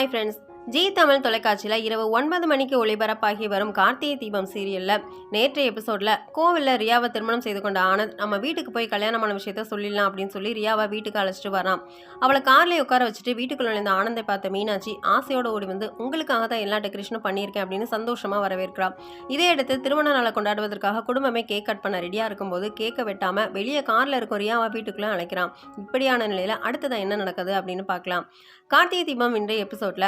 Hi friends, G Tamil தொலைக்காட்சியில் இரவு ஒன்பது மணிக்கு ஒளிபரப்பாகி வரும் கார்த்திகை தீபம் சீரியலில் நேற்றைய எபிசோடில் கோவிலில் ரியாவை திருமணம் செய்து கொண்ட ஆனந்த் நம்ம வீட்டுக்கு போய் கல்யாணமான விஷயத்த சொல்லிடலாம் அப்படின்னு சொல்லி ரியாவை வீட்டுக்கு அழைச்சிட்டு வரான். அவளை கார்லேயே உட்கார வச்சுட்டு வீட்டுக்குள்ள நுழைந்த ஆனந்தை பார்த்த மீனாட்சி ஆசையோடு ஓடி வந்து உங்களுக்காக தான் எல்லா டெக்கரேஷனும் பண்ணியிருக்கேன் அப்படின்னு சந்தோஷமாக வரவேற்கிறான் இதே அடுத்து திருமண நாளை கொண்டாடுவதற்காக குடும்பமே கேக் கட் பண்ண ரெடியாக இருக்கும்போது கேக்கை வெட்டாமல் வெளியே காரில் இருக்கும் ரியாவை வீட்டுக்குள்ளே அழைக்கிறான். இப்படியான நிலையில் அடுத்ததான் என்ன நடக்குது அப்படின்னு பார்க்கலாம். கார்த்திகை தீபம் இன்றைய எபிசோட்ல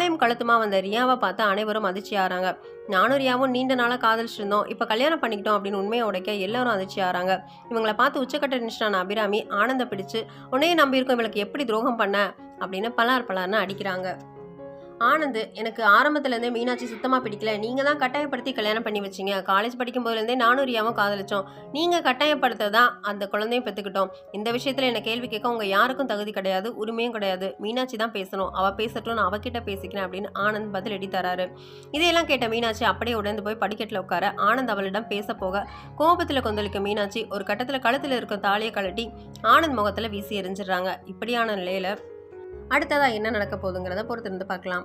மாலையும் கழுத்துமா வந்த ரியாவை பார்த்து அனைவரும் அதிர்ச்சி ஆறாங்க. நானும் ரியாவும் நீண்ட நாளாக காதலிச்சிருந்தோம். இப்போ கல்யாணம் பண்ணிக்கிட்டோம் அப்படின்னு உண்மையை உடைக்க எல்லாரும் அதிர்ச்சி ஆறாங்க. இவங்களை பார்த்து உச்சக்கட்ட நிஷ்டான அபிராமி. ஆனந்த பிடிச்சு உன்னையே நம்பியிருக்கோம். இவளுக்கு எப்படி துரோகம் பண்ண? அப்படின்னு பலார் பலார்னு அடிக்கிறாங்க. ஆனந்த் எனக்கு ஆரம்பத்துலேருந்தே மீனாட்சி சுத்தமாக பிடிக்கல. நீங்கள் தான் கட்டாயப்படுத்தி கல்யாணம் பண்ணி வச்சிங்க. காலேஜ் படிக்கும் போதுலேருந்தே நானும் ரியாவும் காதலிச்சோம். நீங்கள் கட்டாயப்படுத்த தான் அந்த குழந்தையும் பெற்றுக்கிட்டோம் இந்த விஷயத்தில் என்ன கேள்வி கேட்க உங்கள் யாருக்கும் தகுதி கிடையாது உரிமையும் கிடையாது. மீனாட்சி தான் பேசணும். அவள் பேசட்டும் நான் அவகிட்ட பேசிக்கிறேன் அப்படின்னு ஆனந்த் பதில் தராரு. இதையெல்லாம் கேட்ட மீனாட்சி அப்படியே உடந்து போய் படிக்கட்டில் உட்கார ஆனந்த் அவளிடம் பேச போக கோபத்தில் கொந்தளிக்க மீனாட்சி ஒரு கட்டத்தில் கழுத்தில் இருக்க தாலியை கழட்டி ஆனந்த் முகத்தில் வீசி எரிஞ்சிடுறாங்க இப்படியான நிலையில் அடுத்ததாக என்ன நடக்க போகுதுங்கிறத பொறுத்திருந்து பார்க்கலாம்.